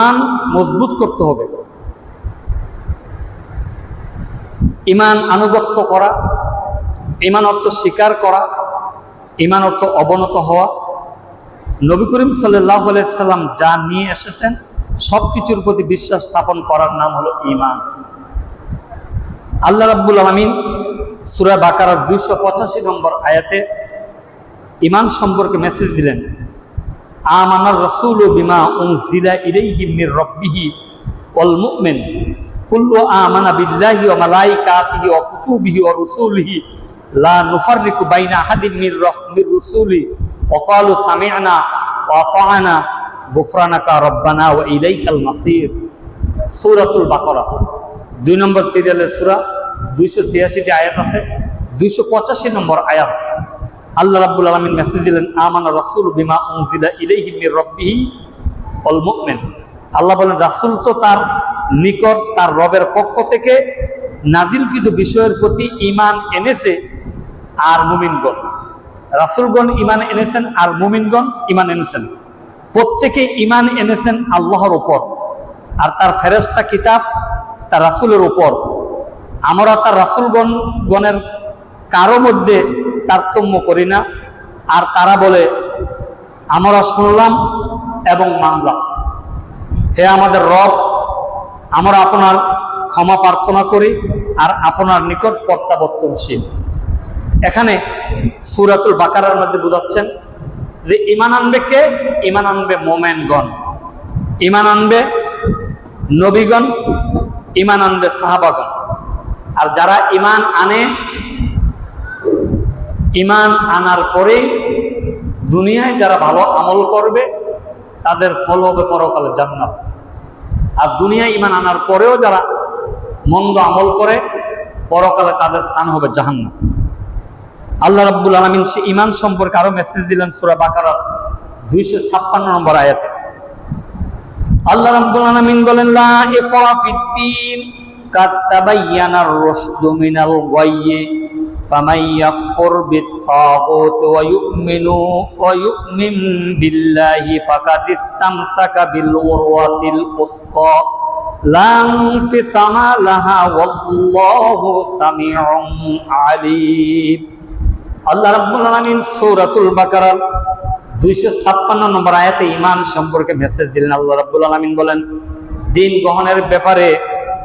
ইমান মজবুত করতে হবে। ইমান আনুগত্য করা, ইমান অর্থ স্বীকার করা, ইমান অর্থ অবনত হওয়া। নবী করিম সাল্লাহ সাল্লাম যা নিয়ে এসেছেন সব কিছুর প্রতি বিশ্বাস স্থাপন করার নাম হলো ইমান। আল্লাহ রাব্বুল আলমিন সুরা বাকারার দুইশো পঁচাশি নম্বর আয়াতে ইমান সম্পর্কে মেসেজ দিলেন। আমানার রসুল বিমা উনজিলা ইলাইহি মির রাব্বিহি ওয়াল মুমিন। কুল্লু আমানা বিল্লাহি ওয়া মালাইকাতিহি ওয়া কুতুবিহি ওয়া রুসুলিহি। লা নুফাররিকু বাইনা আহাদিন মির মির রুসুলি। ওয়া ক্বালু সামি'না ওয়া আতা'না গুফরানাকা রব্বানা ওয়া ইলাইকাল মাসির। সূরাতুল বাকারা। দুই নম্বর সিরিয়ালের সূরা 286 টি আয়াত আছে 285 নম্বর আয়াত। আল্লাহ রাব্বুল আলামিন মেসেজ দিলেন, আমানা রাসূল বিমা উনজিলা ইলাইহি মির রাব্বিহি ওয়াল মুমিন। আল্লাহ বলেন, রাসূল তো তার নিকট, তার রবের পক্ষ থেকে নাজিলকৃত বিষয়ের প্রতি ঈমান এনেছে আর মুমিনগণ। রাসূলগণ ঈমান এনেছেন আর মুমিনগণ ঈমান এনেছেন। প্রত্যেকে ঈমান এনেছেন আল্লাহর উপর, আর তার ফেরেশতা কিতাব তার রাসূলের উপর। আমরা তার রাসূলগণ গণের কারও মধ্যে তারতম্য করি না। আর তারা বলে, আমরা শুনলাম এবং মানলাম। হে আমাদের রব, আমরা আপনার ক্ষমা প্রার্থনা করি আর আপনার নিকট প্রত্যাবর্তনশীল। এখানে সুরাতুল বাকারার মধ্যে বোঝাচ্ছেন যে ইমান আনবে কে? ইমান আনবে মোমেনগণ। ইমান আনবে নবীগণ ইমান আনবে সাহাবাগণ। আর যারা ইমান আনে ইমান আনার পরে দুনিয়ায় যারা ভালো আমল করবে, তাদের ফল হবে পরকালে জান্নাত। আর দুনিয়ায় ইমান আনার পরেও যারা মন্দ আমল করে, পরকালে তাদের স্থান হবে জাহান্নাম। আল্লাহ রাব্বুল আলমিন সে ইমান সম্পর্কে আরও মেসেজ দিলেন সুরা বাকারা দুইশো ছাপ্পান্ন নম্বর আয়াতে। আল্লাহ রাব্বুল আলামিন বলেন, লা ইকরা ফিদ্দিন কাদ তাবায়্যানার রুশদু মিনাল গায়্যি। ওয়া ইউমিনু ওয়া ইউমিন বিল্লাহি ফাকাদ ইসতামসাকা বিল উরওয়াতিল উসকা লা ইনফিসামা লাহা ওয়াল্লাহু সামিউন আলীম আল্লাহ রাব্বুল আলামিন সূরাতুল বাকারার দুইশো ছাপ্পান্ন নম্বর আয়াতে ইমান সম্পর্কে মেসেজ দিলেন। আল্লাহ রাব্বুল আলামিন বলেন, দিন গ্রহণের ব্যাপারে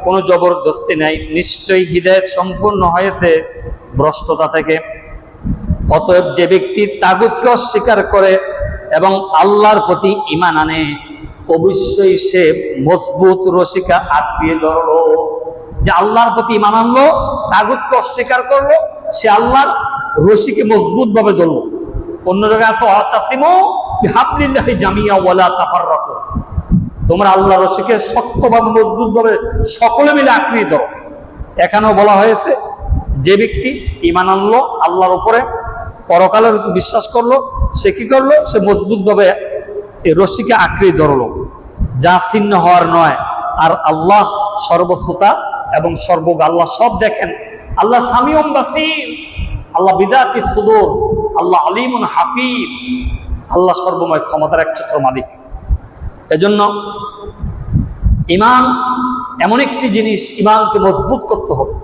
কোনো জবরদস্তি নাই, নিশ্চয়ই হৃদয় সম্পূর্ণ হয়েছে ভ্রষ্টতা থেকে। অতএব যে ব্যক্তি তাগুতকে অস্বীকার করে এবং আল্লাহর প্রতি ইমান আনে, অবশ্যই সে মজবুত রসিকা আত্মীয় ধরলো। যে আল্লাহর প্রতি ইমান আনলো, তাগুতকে অস্বীকার করল, সে আল্লাহর রশিকে মজবুত ভাবে ধরলো। অন্য জায়গায় আছে, অতাসিমু বিহাবলিল্লাহি জামিয়া ওয়ালা তাফাররাকু। তোমরা আল্লাহ রশিকে শক্তভাবে মজবুত ভাবে সকলে মিলে আঁকড়ে ধরো এখানেও বলা হয়েছে, যে ব্যক্তি ইমান আনলো, আল্লাহর উপরে পরকালের বিশ্বাস করল, সে কি করল? সে মজবুত ভাবে এই রশিকে আঁকড়ে ধরলো। যা ছিন্ন হওয়ার নয়, আর আল্লাহ সর্বশ্রোতা এবং সর্বজ্ঞ। আল্লাহ সব দেখেন। আল্লাহ সামিয়ম বাসির। আল্লাহ বিদাতি সুদূর। আল্লাহ আলিমুন হাকিম আল্লাহ সর্বময় ক্ষমতার একচ্ছত্র মালিক। এজন্য ইমান এমন একটি জিনিস ইমানকে মজবুত করতে হবে।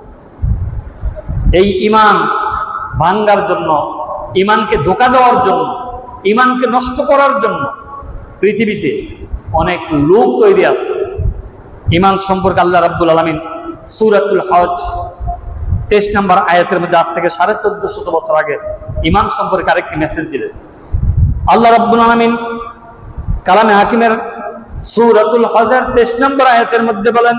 এই ইমান ভাঙ্গার জন্য, ইমানকে ধোকা দেওয়ার জন্য, ইমানকে নষ্ট করার জন্য পৃথিবীতে অনেক লোক তৈরি আছে। ইমান সম্পর্কে আল্লাহ রাব্বুল আলমিন সুরাতুল হজ তেইশ নম্বর আয়াতের মধ্যে আজ থেকে সাড়ে চোদ্দ শত বছর আগে ইমান সম্পর্কে আরেকটি মেসেজ দিলেন। আল্লাহ রাব্বুল আলমিন কালামে হাকিমের সূরাতুল হজের 23 নম্বর আয়াতের মধ্যে বলেন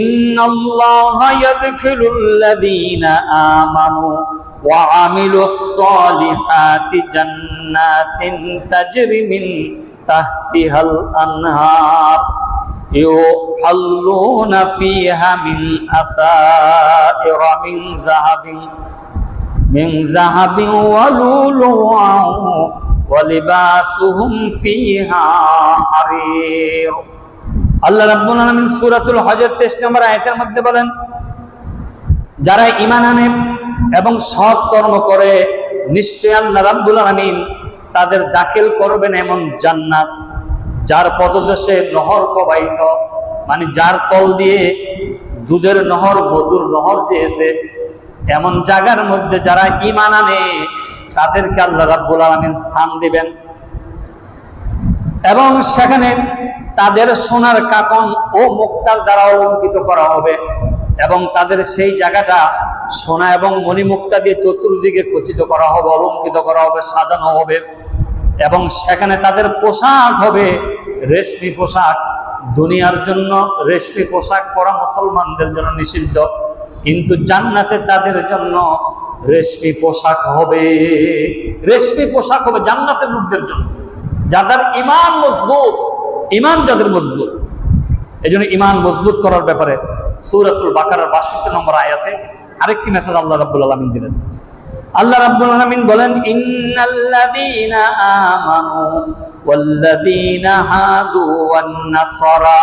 ইন্নাল্লাহা ইয়াদখিলুল্লাযীনা আমানু ওয়া আমিলুস সালিহাতি জান্নাতিন তাজরি মিন তাহতিহাল আনহার يحلون فيها من أسائر من ذهب من ذهب ولؤلؤا ওয়ালিবাসুহুম ফিহা হারির। আল্লাহ রাব্বুল আলামিন সূরাতুল হজের 23 নম্বর আয়াতের মধ্যে বলেন, যারা ঈমান আনে এবং সৎ কর্ম করে, নিশ্চয় আল্লাহ রাব্বুল আলামিন তাদের দাখিল করবেন এমন জান্নাত, যার পদদেশে নহর প্রবাহিত মানে যার তল দিয়ে দুধের নহর, মধুর নহর চেয়েছে এমন জায়গার মধ্যে যারা ইমান আনে তাদেরকে আল্লাহ রাব্বুল আলামিন স্থান দিবেন। এবং সেখানে তাদের সোনার কাকন ও মুক্তার দ্বারা অলঙ্কিত করা হবে এবং তাদের সেই জায়গাটা সোনা এবং মণিমুক্তা দিয়ে চতুর্দিকে খচিত করা হবে, অলঙ্কিত করা হবে, সাজানো হবে এবং সেখানে তাদের পোশাক হবে রেশমি পোশাক। দুনিয়ার জন্য রেশমি পোশাক পরা মুসলমানদের জন্য নিষিদ্ধ। কিন্তু জান্নাতে তাদের জন্য রেশমি পোশাক হবে। রেশমি পোশাক হবে জান্নাতের লোকদের জন্য। যাদের ইমান মজবুত ইমান যাদের মজবুত। এই জন্য ইমান মজবুত করার ব্যাপারে সূরাতুল বাকারার বাষট্টি নম্বর আয়াতে আরেকটি মেসেজ আল্লাহ রাব্বুল আলামিন দিলেন। আল্লাহ রাব্বুল আলামিন বলেন, ইন্নাল্লাযীনা আমানু ওয়াল্লাযীনা হাদু ওয়ান নাসারা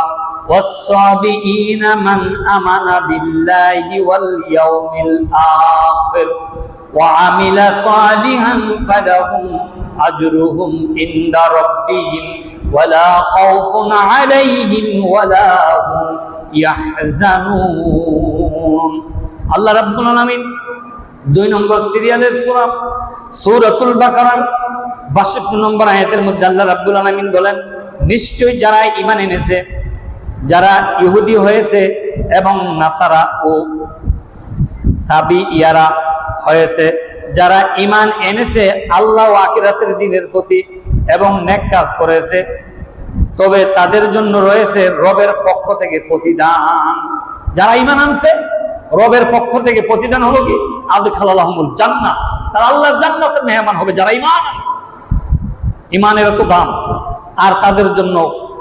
والصابئين من آمن بالله واليوم الآخر وعمل صالحا فلهم أجرهم عند ربهم ولا خوف عليهم ولا هم يحزنون আল্লাহ রাব্বুল আলামিন দুই নম্বর সিরিয়ালের সূরা সূরাতুল বাকারার 62 নম্বর আয়াতের মধ্যে আল্লাহ রাব্বুল আলামিন বলেন নিশ্চয়ই যারা ঈমান এনেছে যারা ইহুদি হয়েছে এবং নাসারা ও সাবি ইয়ারা হয়েছে, যারা ইমান এনেছে, আল্লাহ ও আকিরাতের দিনের প্রতি এবং নেক কাজ করেছে, তবে তাদের জন্য রয়েছে রবের পক্ষ থেকে প্রতিদান। যারা ইমান আনছে, রবের পক্ষ থেকে প্রতিদান হলো কি? আদ খালালাহমুল জান্নাত তারা আল্লাহর জান্নাতের মেহমান হবে যারা ইমান আনছে। ইমানের এত দাম। আর তাদের জন্য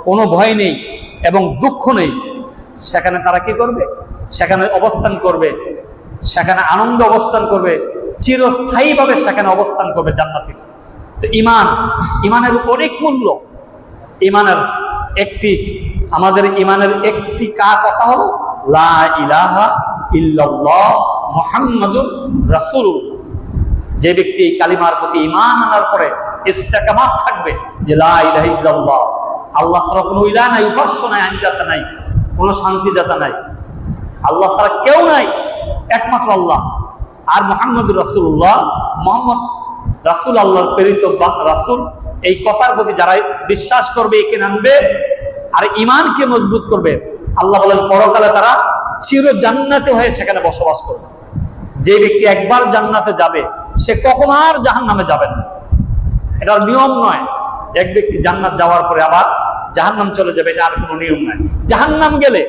কোনো ভয় নেই। এবং দুঃখ নেই। সেখানে তারা কি করবে? সেখানে অবস্থান করবে। সেখানে আনন্দ অবস্থান করবে। চিরস্থায়ীভাবে সেখানে অবস্থান করবে জান্নাতি। তো ইমান ইমানের অনেক মূল্য। ইমানের একটি, আমাদের ইমানের একটি কা কথা হলো, লা ইলাহা ইল্লাল্লাহ মুহাম্মাদুর রাসূলুল্লাহ। যে ব্যক্তি কালিমার প্রতি ইমান আনার পরে ইস্তেকামাত থাকবে যে লা ইলাহা ইল্লাল্লাহ। আল্লাহ ছাড়া কোনো ইলা নাই, উপাস্য নাই আইনদাতা নাই, কোনো শান্তিদাতা নাই। আল্লাহ ছাড়া কেউ নাই, একমাত্র আল্লাহ। আর মোহাম্মদুর রাসুল্লাহ মোহাম্মদ রাসূল আল্লাহর প্রেরিত রাসূল, এই কথার প্রতি যারা বিশ্বাস করবে, একে আনবে আর ইমানকে মজবুত করবে, আল্লাহ বলেন, পরকালে তারা চির জান্নাতে হয়ে সেখানে বসবাস করবে। যে ব্যক্তি একবার জান্নাতে যাবে, সে কখনো আর জাহান নামে যাবে না। এটার নিয়ম নয়, এক ব্যক্তি জান্নাত যাওয়ার পরে আবার জাহান্নাম চলে যাবে, এটা আর কোনো নিয়ম নয় জাহান্নাম গেলে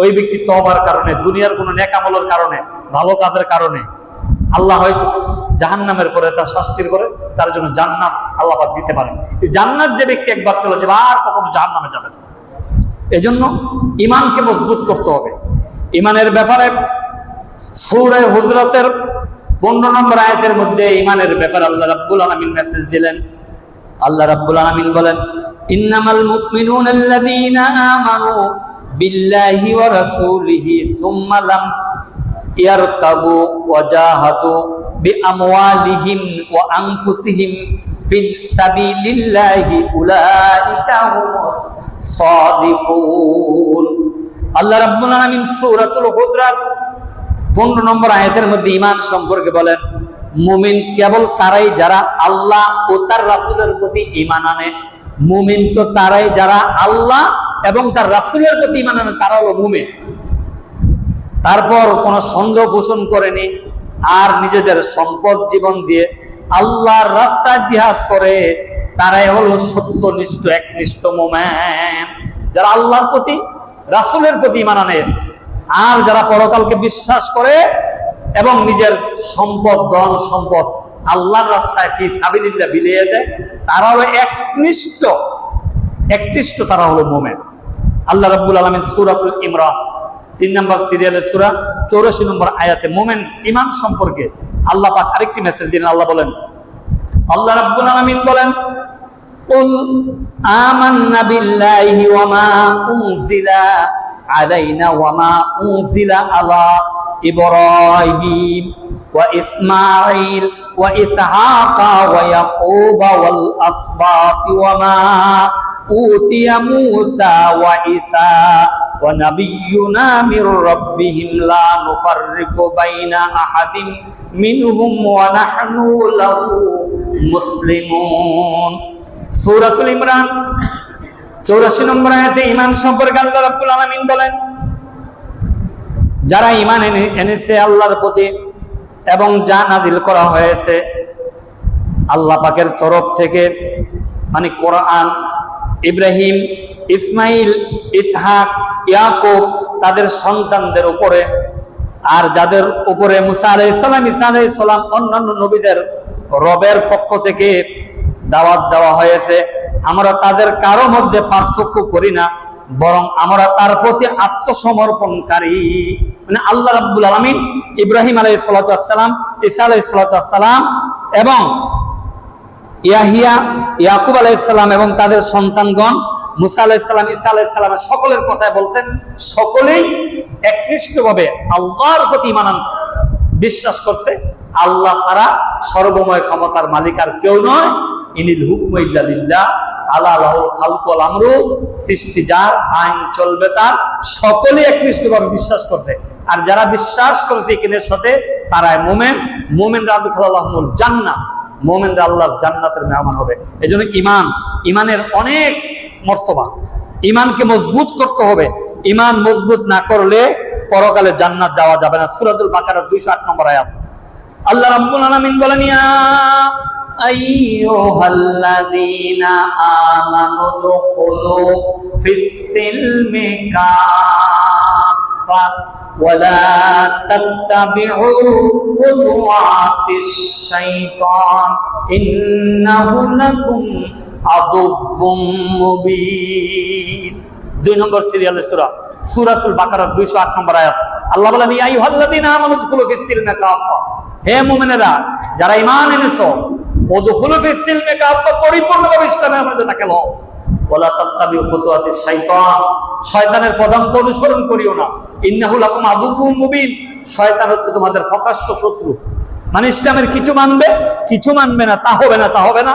ওই ব্যক্তি তবার কারণে, দুনিয়ার কোনো নেকামলের কারণে, ভালো কাজের কারণে আল্লাহ হয়তো জাহান্নামের পরে তার শাস্তির করে তার জন্য জান্নাত আল্লাহ দিতে পারেন। জান্নাত যে ব্যক্তি একবার চলে যাবে, আর কখনো জাহান্নামে যাবে না। এজন্য ইমানকে মজবুত করতে হবে। ইমানের ব্যাপারে সূরা হুজরাতের 15 নম্বর আয়াতের মধ্যে ইমানের ব্যাপারে আল্লাহ রাব্বুল আলামিন মেসেজ দিলেন আল্লাহ রাব্বুল আলামিন বলেন, ইন্নামাল মুমিনুনা আল্লাযীনা আমানু বিল্লাহি ওয়া রাসূলিহি সুম্মা লাম ইয়ারতাবু ওয়া জাহাদু বিআমওয়ালিহিম ওয়া আনফুসিহিম ফিল সাবিলিল্লাহি উলাইকা হুমুস সাদিকুন। আল্লাহ রাব্বুল আলামিন সূরাতুল হুজরাত পনেরো নম্বর আয়াতের মধ্যে ইমান সম্পর্কে বলেন মুমিন কেবল তারাই যারা আল্লাহ ও তার রাসুলের প্রতি ইমান আনে। মুমিন তো তারাই যারা আল্লাহ এবং তার রাসুলের প্রতি ইমান আনে, তারা হলো মুমিন। তারপর কোন সন্দেহ পোষণ করেনি, আর নিজেদের সম্পদ জীবন দিয়ে আল্লাহর রাস্তা জিহাদ করে, তারাই হলো সত্যনিষ্ঠ, একনিষ্ঠ মোমেন। যারা আল্লাহর প্রতি, রাসুলের প্রতি ইমান আনে, আর যারা পরকালকে বিশ্বাস করে এবং নিজের সম্পদ ধন সম্পদ আল্লাহর রাস্তায় ফি সাবিলিল্লাহ বিলিয়ে দেয় তারা হলো একনিষ্ঠ একনিষ্ঠ তারা হলো মোমেন আল্লাহ রাব্বুল আলামিন সূরাতুল ইমরান তিন নম্বর সিরিয়ালের সূরা 84 নম্বর আয়াতে মোমেন ঈমান সম্পর্কে আল্লাহ পাক আরেকটি মেসেজ দিলেন আল্লাহ বলেন আল্লাহ রাব্বুল আলামিন বলেন قل آمنا بالله وما أنزل علينا وما أنزل على ইব্রাহিম ওয়া ইসমাঈল ওয়া ইসহাক ওয়া ইয়াকুব ওয়াল আসবাত ওয়া মা উতিয়া মূসা ওয়া ঈসা ওয়া নাবিয়ুনা মির রাব্বিহিম লা নুফাররিকু বাইনা আহাদিম মিনহুম ওয়া নাহনু লাহু মুসলিমুন। সূরাতুল ইমরান 84 নম্বর আয়াতে ঈমান সম্পর্কে আল্লাহ রাব্বুল আলামিন বলেন যারা ইমান এনে, এনেছে আল্লাহর প্রতি এবং যা নাজিল করা হয়েছে, আল্লাহ পাকের তরফ থেকে মানে কোরআন, ইব্রাহিম, ইসমাইল, ইসহাক, ইয়াকুব তাদের সন্তানদের উপরে আর যাদের উপরে মুসা আলাইসালাম ইসা আলাইসালাম অন্যান্য নবীদের রবের পক্ষ থেকে দাওয়াত দেওয়া হয়েছে, আমরা তাদের কারও মধ্যে পার্থক্য করি না। বরং আমরা তার প্রতি আত্মসমর্পণকারী। মানে আল্লাহ রাব্বুল আলামিন ইব্রাহিম আলাইহিস সালাম, ঈসা আলাইহিস সালাম এবং ইয়াহিয়া, ইয়াকুব আলাইসাল্লাম এবং তাদের সন্তানগণ, মুসা আলাইসাল্লাম ঈসা আলাইসাল্লামের সকলের কথায় বলছেন, সকলেই একনিষ্ঠভাবে আল্লাহর প্রতি ইমান আনছে। বিশ্বাস করছে, আল্লাহ ছাড়া সর্বময় ক্ষমতার মালিক আর কেউ নয়। ইনিল হুকম লাহুল খালকুল আমরু, সৃষ্টি যার, আইন চলবে তার বিশ্বাস করছে। আর যারা বিশ্বাস করেছে সাথে জান্নাত। জান্নাতের মেহমান হবে। এই জন্য ইমান ইমানের অনেক মর্তবা। ইমানকে মজবুত করতে হবে। ইমান মজবুত না করলে পরকালে জান্নাত যাওয়া যাবে না। সুরাতুল বাকারার দুইশো আট নম্বর আয়াত। আল্লাহ রাব্বুল আলামিন বলেন ইয়া আইয়ুহাল্লাযীনা আমানু দুখুলু ফিস-সিলমি কাফা ولا تتبعوا خطوات الشيطان إنه لكم عدو مبين দুই নম্বর সিরিয়ালের সূরা, সূরাতুল বাকারার 208 নম্বর আয়াত। আল্লাহ বলেন, ইয়া আইয়ুহাল্লাযীনা আমানু দুখুলু ফিস-সিলমি কাফা হে মুমিনেরা, যারা ঈমান এনেছো ওদুখুলু ফিস-সিলমি কাফা পরিপূর্ণভাবে ইসলামের মধ্যে দাখিল হও ওয়ালা তাত্তাবিউ খুতুওয়াতিশ শাইতান, শয়তানের পদাঙ্ক অনুসরণ করিও না। ইন্নাহু লাকুম আদুকুম মুবিন, শয়তান হচ্ছে তোমাদের প্রকাশ্য শত্রু। মানে ইসলামের কিছু মানবে কিছু মানবে না, তা হবে না, তা হবে না।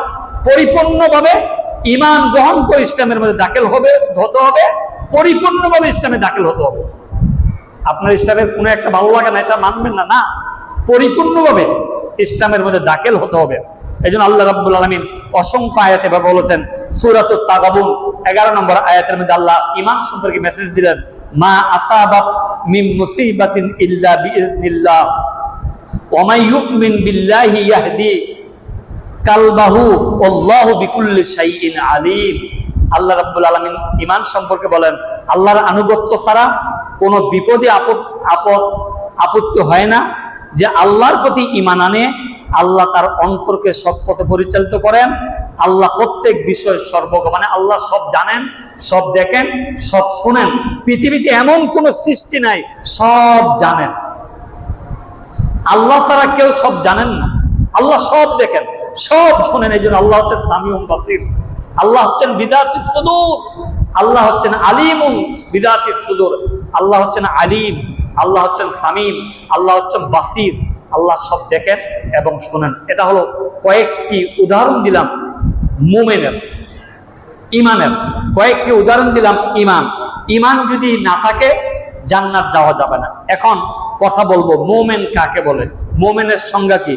পরিপূর্ণভাবে ঈমান গ্রহণ করে ইসলামের মধ্যে দাখিল হবে হতে হবে, পরিপূর্ণভাবে ইসলামে দাখিল হতে হবে। আপনার ইসলামের কোনো একটা ভালো লাগে না, এটা মানবেন না না। পরিপূর্ণভাবে ইসলামের মধ্যে দাখিল হতে হবে। এই জন্য আল্লাহ রাব্বুল আলমিন অসংখ্য আয়াতে ভাবে বলেছেন, সুরাত তাগাবুন এগারো নম্বর আয়াতের মধ্যে আল্লাহ ইমান সম্পর্কে মেসেজ দিলেন, মা আসাবাত মিন মুসিবাতিন ইল্লা বিইذنিল্লাহ ওয়া মান ইউমিন বিল্লাহি ইয়াহদি। কালবাহু আল্লাহু বিকুল্লি শাইইন আলিম। আল্লাহ রাব্বুল আলামিন ঈমান সম্পর্কে বলেন, আল্লাহর আনুগত্য ছাড়া কোনো বিপদে আপদ আপদ আপত্তি হয় না যে আল্লাহর প্রতি ঈমান আনে, আল্লাহ তার অন্তরকে সৎ পথে পরিচালিত করেন, আল্লাহ প্রত্যেক বিষয় সর্বজ্ঞ মানে আল্লাহ সব জানেন, সব দেখেন, সব শুনেন। পৃথিবীতে এমন কোন সৃষ্টি নাই, সব জানেন। আল্লাহ ছাড়া কেউ সব জানেন না। আল্লাহ সব দেখেন। সব শুনেন, এই জন্য আল্লাহ হচ্ছেন সামিউম বাসির। আল্লাহ হচ্ছেন বিদাতি সুদূর। আল্লাহ হচ্ছেন আলিমুন বিদাতি সুদূর। আল্লাহ হচ্ছেন আলিম, আল্লাহ হচ্ছেন সামিম, আল্লাহ হচ্ছেন বাসির। আল্লাহ সব দেখেন এবং শুনেন। এটা হলো কয়েকটি উদাহরণ দিলাম মুমেনের ইমানের কয়েকটি উদাহরণ দিলাম ইমান ইমান যদি না থাকে, জান্নাত যাওয়া যাবে না। এখন কথা বলব মোমেন কাকে বলে? মোমেনের সংজ্ঞা কি?